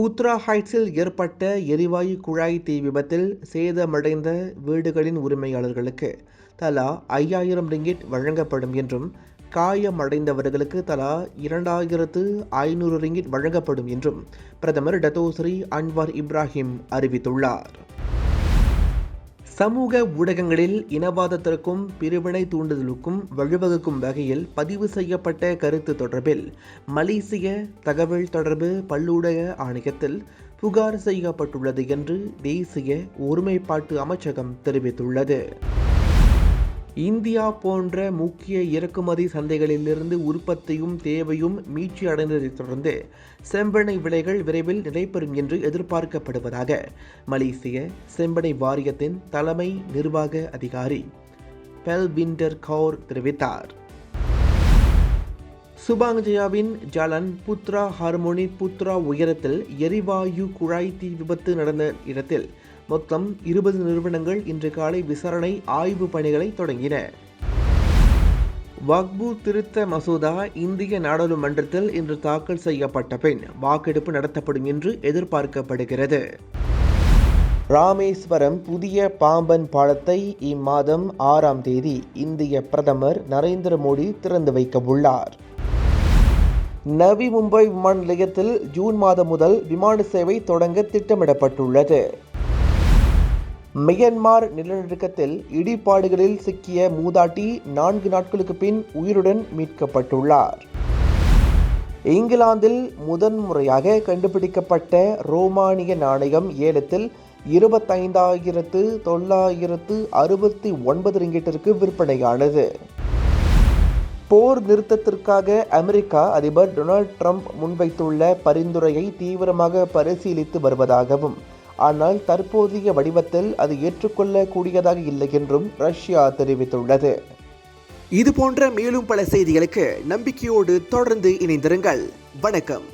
Putra ஹைட்ஸில் ஏற்பட்ட எரிவாயு குழாய் தீ விபத்தில் சேதமடைந்த வீடுகளின் உரிமையாளர்களுக்கு தலா ஐயாயிரம் ரிங்கிட் வழங்கப்படும் என்றும் காயமடைந்தவர்களுக்கு தலா இரண்டாயிரத்து ஐநூறு ரிங்கிட் வழங்கப்படும் என்றும் பிரதமர் டத்தோஸ்ரீ அன்வார் இப்ராஹிம் அறிவித்துள்ளார். சமூக ஊடகங்களில் இனவாதத்திற்கும் பிரிவினை தூண்டுதலுக்கும் வழிவகுக்கும் வகையில் பதிவு செய்யப்பட்ட கருத்து தொடர்பில் மலேசிய தகவல் தொடர்பு பல்லூடக ஆணையத்தில் புகார் செய்யப்பட்டுள்ளது என்று தேசிய ஒருமைப்பாட்டு அமைச்சகம் தெரிவித்துள்ளது. இந்தியா போன்ற முக்கிய இறக்குமதி சந்தைகளிலிருந்து உற்பத்தியும் தேவையும் மீட்சி அடைந்ததைத் தொடர்ந்து செம்பனை விலைகள் விரைவில் நிலைபெறும் என்று எதிர்பார்க்கப்படுவதாக மலேசிய செம்பனை வாரியத்தின் தலைமை நிர்வாக அதிகாரி பெல்விண்டர் கவுர் தெரிவித்தார். சுபாங்ஜயாவின் ஜலன் புத்ரா ஹார்மோனி புத்ரா உயரத்தில் எரிவாயு குழாய் தீ விபத்து நடந்த இடத்தில் மொத்தம் இருபது நிறுவனங்கள் இன்று காலை விசாரணை ஆய்வு பணிகளை தொடங்கின. வக்பு திருத்த மசோதா இந்திய நாடாளுமன்றத்தில் இன்று தாக்கல் செய்யப்பட்ட பின் வாக்கெடுப்பு நடத்தப்படும் என்று எதிர்பார்க்கப்படுகிறது. ராமேஸ்வரம் புதிய பாம்பன் பாலத்தை இம்மாதம் ஆறாம் தேதி இந்திய பிரதமர் நரேந்திர மோடி திறந்து வைக்க உள்ளார் நவி மும்பை விமான நிலையத்தில் ஜூன் மாதம் முதல் விமான சேவை தொடங்க திட்டமிடப்பட்டுள்ளது. மியன்மார் நிலநடுக்கத்தில் இடிபாடுகளில் சிக்கிய மூதாட்டி நான்கு நாட்களுக்கு பின் உயிருடன் மீட்கப்பட்டுள்ளார். இங்கிலாந்தில் முதன்முறையாக கண்டுபிடிக்கப்பட்ட ரோமானிய நாணயம் ஏலத்தில் இருபத்தைந்தாயிரத்து தொள்ளாயிரத்து அறுபத்தி ஒன்பது ரிங்கிட்டிற்கு விற்பனையானது. போர் நிறுத்தத்திற்காக அமெரிக்கா அதிபர் டொனால்ட் ட்ரம்ப் முன்வைத்துள்ள பரிந்துரையை தீவிரமாக பரிசீலித்து வருவதாகவும் ஆனால் தற்போதைய வடிவத்தில் அது ஏற்றுக்கொள்ளக்கூடியதாக இல்லை என்றும் ரஷ்யா தெரிவித்துள்ளது. இது போன்ற மேலும் பல செய்திகளுக்கு நம்பிக்கையோடு தொடர்ந்து இணைந்திருங்கள். வணக்கம்.